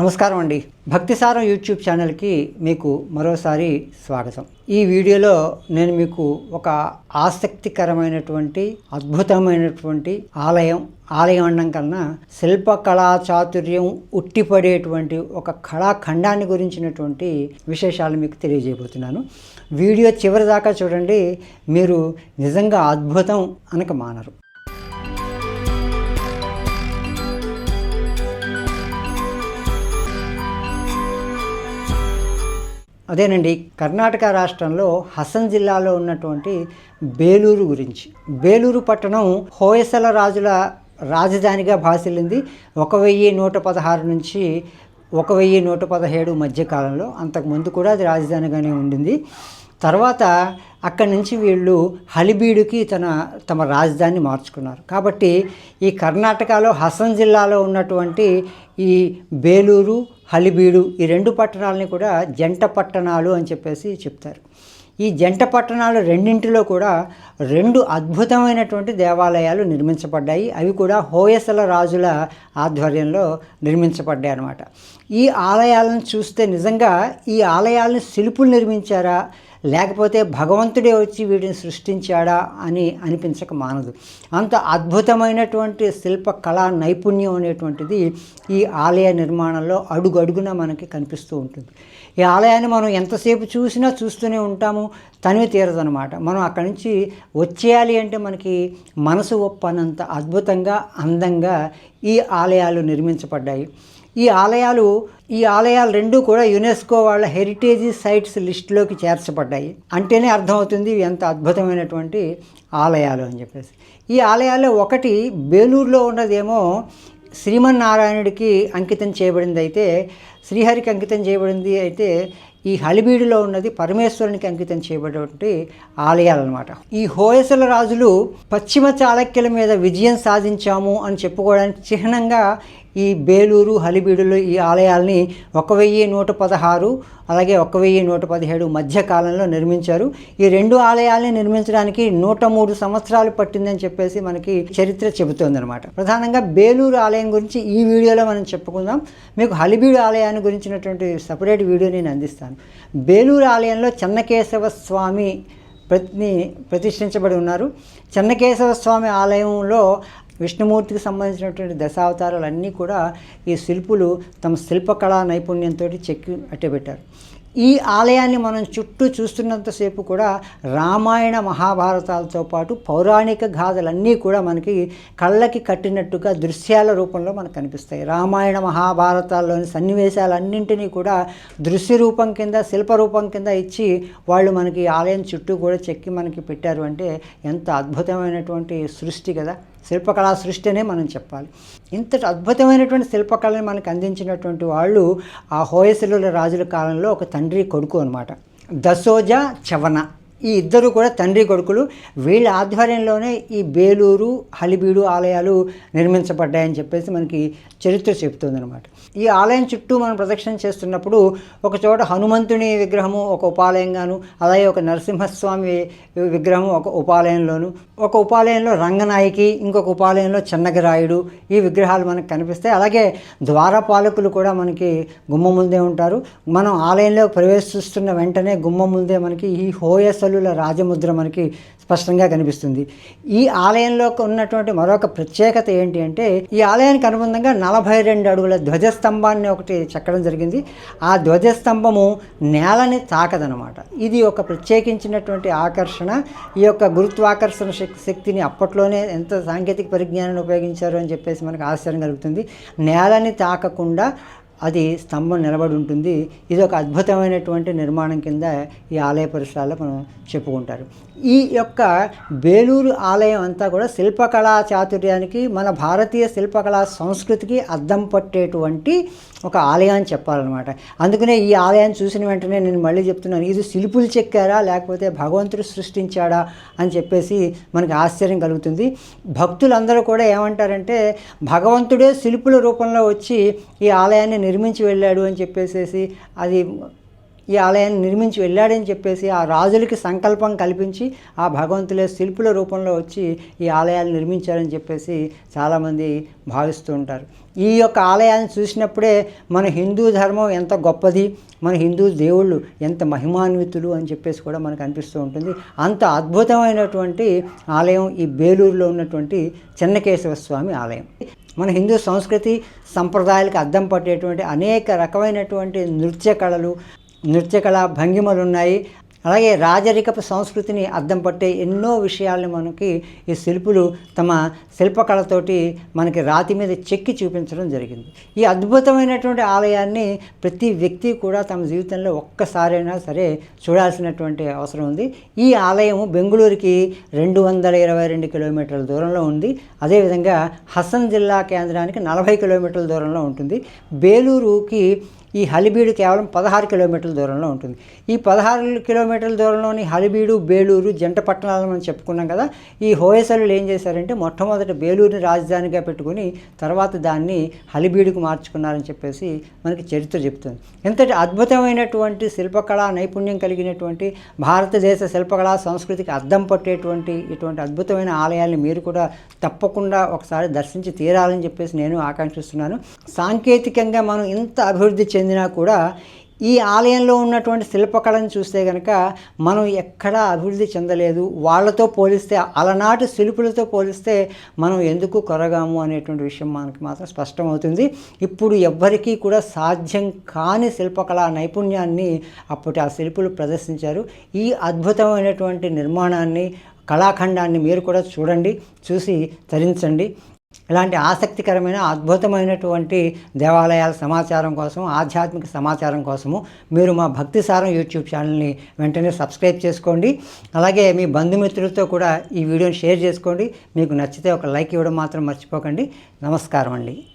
నమస్కారం అండి. భక్తిసారం యూట్యూబ్ ఛానల్కి మీకు మరోసారి స్వాగతం. ఈ వీడియోలో నేను మీకు ఒక ఆసక్తికరమైనటువంటి అద్భుతమైనటువంటి ఆలయం ఆలయం అనడం కన్నా శిల్పకళా చాతుర్యం ఉట్టిపడేటువంటి ఒక కళాఖండాన్ని గురించినటువంటి విశేషాలు మీకు తెలియజేయబోతున్నాను. వీడియో చివరి దాకా చూడండి. మీరు నిజంగా అద్భుతం అనక మానరు. అదేనండి కర్ణాటక రాష్ట్రంలో హసన్ జిల్లాలో ఉన్నటువంటి బేలూరు గురించి. బేలూరు పట్టణం హోయసల రాజుల రాజధానిగా భాసిల్లింది. ఒక వెయ్యి నూట పదహారు నుంచి ఒక వెయ్యి నూట పదిహేడు మధ్యకాలంలో. అంతకుముందు కూడా అది రాజధానిగానే ఉండింది. తర్వాత అక్కడి నుంచి వీళ్ళు హలిబీడుకి తన తమ రాజధాని మార్చుకున్నారు. కాబట్టి ఈ కర్ణాటకలో హసన్ జిల్లాలో ఉన్నటువంటి ఈ బేలూరు హలిబీడు ఈ రెండు పట్టణాలని కూడా జంట పట్టణాలు అని చెప్పేసి చెప్తారు. ఈ జంట పట్టణాలు రెండింటిలో కూడా రెండు అద్భుతమైనటువంటి దేవాలయాలు నిర్మించబడ్డాయి. అవి కూడా హోయసల రాజుల ఆధ్వర్యంలో నిర్మించబడ్డాయి అన్నమాట. ఈ ఆలయాలను చూస్తే నిజంగా ఈ ఆలయాలను శిల్పులు నిర్మించారా? లేకపోతే భగవంతుడే వచ్చి వీటిని సృష్టించాడా అని అనిపించక మానదు. అంత అద్భుతమైనటువంటి శిల్ప కళా నైపుణ్యం అనేటువంటిది ఈ ఆలయ నిర్మాణంలో అడుగడుగున మనకి కనిపిస్తూ ఉంటుంది. ఈ ఆలయాన్ని మనం ఎంతసేపు చూసినా చూస్తూనే ఉంటాము తనివి తీరదనమాట మనం అక్కడి నుంచి వచ్చేయాలి అంటే మనకి మనసు ఒప్పనంత అద్భుతంగా అందంగా ఈ ఆలయాలు నిర్మించబడ్డాయి. ఈ ఆలయాలు ఈ ఆలయాలు రెండు కూడా యునెస్కో వాళ్ళ హెరిటేజ్ సైట్స్ లిస్టులోకి చేర్చబడ్డాయి. అంటేనే అర్థమవుతుంది ఇవి ఎంత అద్భుతమైనటువంటి ఆలయాలు అని చెప్పేసి. ఈ ఆలయాల్లో ఒకటి బేలూరులో ఉన్నదేమో శ్రీమన్నారాయణుడికి అంకితం చేయబడింది అయితే శ్రీహరికి అంకితం చేయబడింది అయితే ఈ హలిబీడులో ఉన్నది పరమేశ్వరునికి అంకితం చేయబడినటువంటి ఆలయాలు అనమాట ఈ హోయసల రాజులు పశ్చిమ చాళక్యుల మీద విజయం సాధించాము అని చెప్పుకోవడానికి చిహ్నంగా ఈ బేలూరు హలిబీడులో ఈ ఆలయాల్ని ఒక వెయ్యి నూట పదహారు అలాగే ఒక వెయ్యి నూట పదిహేడు మధ్య కాలంలో నిర్మించారు. ఈ రెండు ఆలయాల్ని నిర్మించడానికి నూట మూడు సంవత్సరాలు పట్టిందని చెప్పేసి మనకి చరిత్ర చెబుతోంది అనమాట ప్రధానంగా బేలూరు ఆలయం గురించి ఈ వీడియోలో మనం చెప్పుకుందాం. మీకు హలిబీడు ఆలయాన్ని గురించినటువంటి సపరేట్ వీడియో నేను అందిస్తాను. బేలూరు ఆలయంలో చెన్నకేశవ స్వామి ప్రతి ప్రతిష్ఠించబడి ఉన్నారు. చెన్నకేశవ స్వామి ఆలయంలో విష్ణుమూర్తికి సంబంధించినటువంటి దశావతారాలు అన్నీ కూడా ఈ శిల్పులు తమ శిల్పకళా నైపుణ్యంతో చెక్కి అట్టబెట్టారు. ఈ ఆలయాన్ని మనం చుట్టూ చూస్తున్నంతసేపు కూడా రామాయణ మహాభారతాలతో పాటు పౌరాణిక గాథలన్నీ కూడా మనకి కళ్ళకి కట్టినట్టుగా దృశ్యాల రూపంలో మనకు కనిపిస్తాయి. రామాయణ మహాభారతాల్లోని సన్నివేశాలన్నింటినీ కూడా దృశ్య రూపం కింద శిల్ప రూపం కింద ఇచ్చి వాళ్ళు మనకి ఆలయం చుట్టూ కూడా చెక్కి మనకి పెట్టారు అంటే ఎంత అద్భుతమైనటువంటి సృష్టి కదా. శిల్పకళా సృష్టి అనే మనం చెప్పాలి. ఇంతటి అద్భుతమైనటువంటి శిల్పకళని మనకు అందించినటువంటి వాళ్ళు ఆ హోయసలుల రాజుల కాలంలో ఒక తండ్రి కొడుకు అనమాట దసోజ చవన. ఈ ఇద్దరు కూడా తండ్రి కొడుకులు వీళ్ళ ఆధ్వర్యంలోనే ఈ బేలూరు హలిబీడు ఆలయాలు నిర్మించబడ్డాయని చెప్పేసి మనకి చరిత్ర చెబుతుందన్నమాట. ఈ ఆలయం చుట్టూ మనం ప్రదక్షిణ చేస్తున్నప్పుడు ఒక చోట హనుమంతుని విగ్రహము ఒక ఉపాలయంగాను అలాగే ఒక నరసింహస్వామి విగ్రహం ఒక ఉపాలయంలోను ఒక ఉపాలయంలో రంగనాయకి ఇంకొక ఉపాలయంలో చెన్నగరాయుడు ఈ విగ్రహాలు మనకు కనిపిస్తాయి. అలాగే ద్వారపాలకులు కూడా మనకి గుమ్మ ముందే ఉంటారు. మనం ఆలయంలో ప్రవేశిస్తున్న వెంటనే గుమ్మ ముందే మనకి ఈ హోయసలుల రాజముద్ర మనకి స్పష్టంగా కనిపిస్తుంది. ఈ ఆలయంలో ఉన్నటువంటి మరొక ప్రత్యేకత ఏంటి అంటే ఈ ఆలయానికి అనుబంధంగా నలభై రెండు అడుగుల ధ్వజస్తంభాన్ని ఒకటి చెక్కడం జరిగింది. ఆ ధ్వజస్తంభము నేలని తాకదనమాట ఇది ఒక ప్రత్యేకించినటువంటి ఆకర్షణ. ఈ యొక్క గురుత్వాకర్షణ శక్తిని అప్పట్లోనే ఎంత సాంకేతిక పరిజ్ఞానాన్ని ఉపయోగించారు అని చెప్పేసి మనకు ఆశ్చర్యం కలుగుతుంది. నేలని తాకకుండా అది స్తంభం నిలబడి ఉంటుంది. ఇది ఒక అద్భుతమైనటువంటి నిర్మాణం కింద ఈ ఆలయ పరిసరాల్లో మనం చెప్పుకుంటారు. ఈ యొక్క బేలూరు ఆలయం అంతా కూడా శిల్పకళా చాతుర్యానికి మన భారతీయ శిల్పకళా సంస్కృతికి అద్దం పట్టేటువంటి ఒక ఆలయం అని చెప్పాలన్నమాట. అందుకనే ఈ ఆలయాన్ని చూసిన వెంటనే నేను మళ్ళీ చెప్తున్నాను ఇది శిల్పులు చెక్కారా లేకపోతే భగవంతుడు సృష్టించాడా అని చెప్పేసి మనకి ఆశ్చర్యం కలుగుతుంది. భక్తులందరూ కూడా ఏమంటారంటే భగవంతుడే శిల్పుల రూపంలో వచ్చి ఈ ఆలయాన్ని నిర్మించి వెళ్ళాడు అని చెప్పేసేసి అది ఈ ఆలయాన్ని నిర్మించి వెళ్ళాడని చెప్పేసి ఆ రాజులకి సంకల్పం కల్పించి ఆ భగవంతులే శిల్పుల రూపంలో వచ్చి ఈ ఆలయాన్ని నిర్మించారని చెప్పేసి చాలామంది భావిస్తూ ఉంటారు. ఈ యొక్క ఆలయాన్ని చూసినప్పుడే మన హిందూ ధర్మం ఎంత గొప్పది మన హిందూ దేవుళ్ళు ఎంత మహిమాన్వితులు అని చెప్పేసి కూడా మనకు అనిపిస్తూ ఉంటుంది. అంత అద్భుతమైనటువంటి ఆలయం ఈ బేలూరులో ఉన్నటువంటి చెన్నకేశవ స్వామి ఆలయం. మన హిందూ సంస్కృతి సంప్రదాయాలకు అద్దం పట్టేటువంటి అనేక రకమైనటువంటి నృత్య కళలు నృత్యకళ భంగిమలు ఉన్నాయి. అలాగే రాజరికపు సంస్కృతిని అద్దం పట్టే ఎన్నో విషయాల్ని మనకి ఈ శిల్పులు తమ శిల్పకళతోటి మనకి రాతి మీద చెక్కి చూపించడం జరిగింది. ఈ అద్భుతమైనటువంటి ఆలయాన్ని ప్రతి వ్యక్తి కూడా తమ జీవితంలో ఒక్కసారైనా సరే చూడాల్సినటువంటి అవసరం ఉంది. ఈ ఆలయం బెంగళూరుకి రెండు వందల ఇరవై రెండు కిలోమీటర్ల దూరంలో ఉంది. అదేవిధంగా హసన్ జిల్లా కేంద్రానికి నలభై కిలోమీటర్ల దూరంలో ఉంటుంది. బేలూరుకి ఈ హలిబీడు కేవలం పదహారు కిలోమీటర్ల దూరంలో ఉంటుంది. ఈ పదహారు కిలోమీటర్ల దూరంలోని హలిబీడు బేలూరు జంట పట్టణాలను మనం చెప్పుకున్నాం కదా ఈ హోయసలు ఏం చేశారంటే మొట్టమొదట బేలూరుని రాజధానిగా పెట్టుకుని తర్వాత దాన్ని హలిబీడుకు మార్చుకున్నారని చెప్పేసి మనకి చరిత్ర చెప్తుంది. ఎంతటి అద్భుతమైనటువంటి శిల్పకళా నైపుణ్యం కలిగినటువంటి భారతదేశ శిల్పకళా సంస్కృతికి అద్దం పట్టేటువంటి ఇటువంటి అద్భుతమైన ఆలయాల్ని మీరు కూడా తప్పకుండా ఒకసారి దర్శించి తీరాలని చెప్పేసి నేను ఆకాంక్షిస్తున్నాను. సాంకేతికంగా మనం ఇంత అభివృద్ధి చెందినా కూడా ఈ ఆలయంలో ఉన్నటువంటి శిల్పకళను చూస్తే కనుక మనం ఎక్కడా అభివృద్ధి చెందలేదు. వాళ్ళతో పోలిస్తే అలనాటి శిల్పులతో పోలిస్తే మనం ఎందుకు కొరగాము అనేటువంటి విషయం మనకి మాత్రం స్పష్టమవుతుంది. ఇప్పుడు ఎవ్వరికీ కూడా సాధ్యం కాని శిల్పకళా నైపుణ్యాన్ని అప్పటి ఆ శిల్పులు ప్రదర్శించారు. ఈ అద్భుతమైనటువంటి నిర్మాణాన్ని కళాఖండాన్ని మీరు కూడా చూడండి చూసి తరించండి. ఇలాంటి ఆసక్తికరమైన అద్భుతమైనటువంటి దేవాలయాల సమాచారం కోసం ఆధ్యాత్మిక సమాచారం కోసము మీరు మా భక్తి సారం యూట్యూబ్ ఛానల్ని వెంటనే సబ్స్క్రైబ్ చేసుకోండి. అలాగే మీ బంధుమిత్రులతో కూడా ఈ వీడియోని షేర్ చేసుకోండి. మీకు నచ్చితే ఒక లైక్ ఇవ్వడం మాత్రం మర్చిపోకండి. నమస్కారం అండి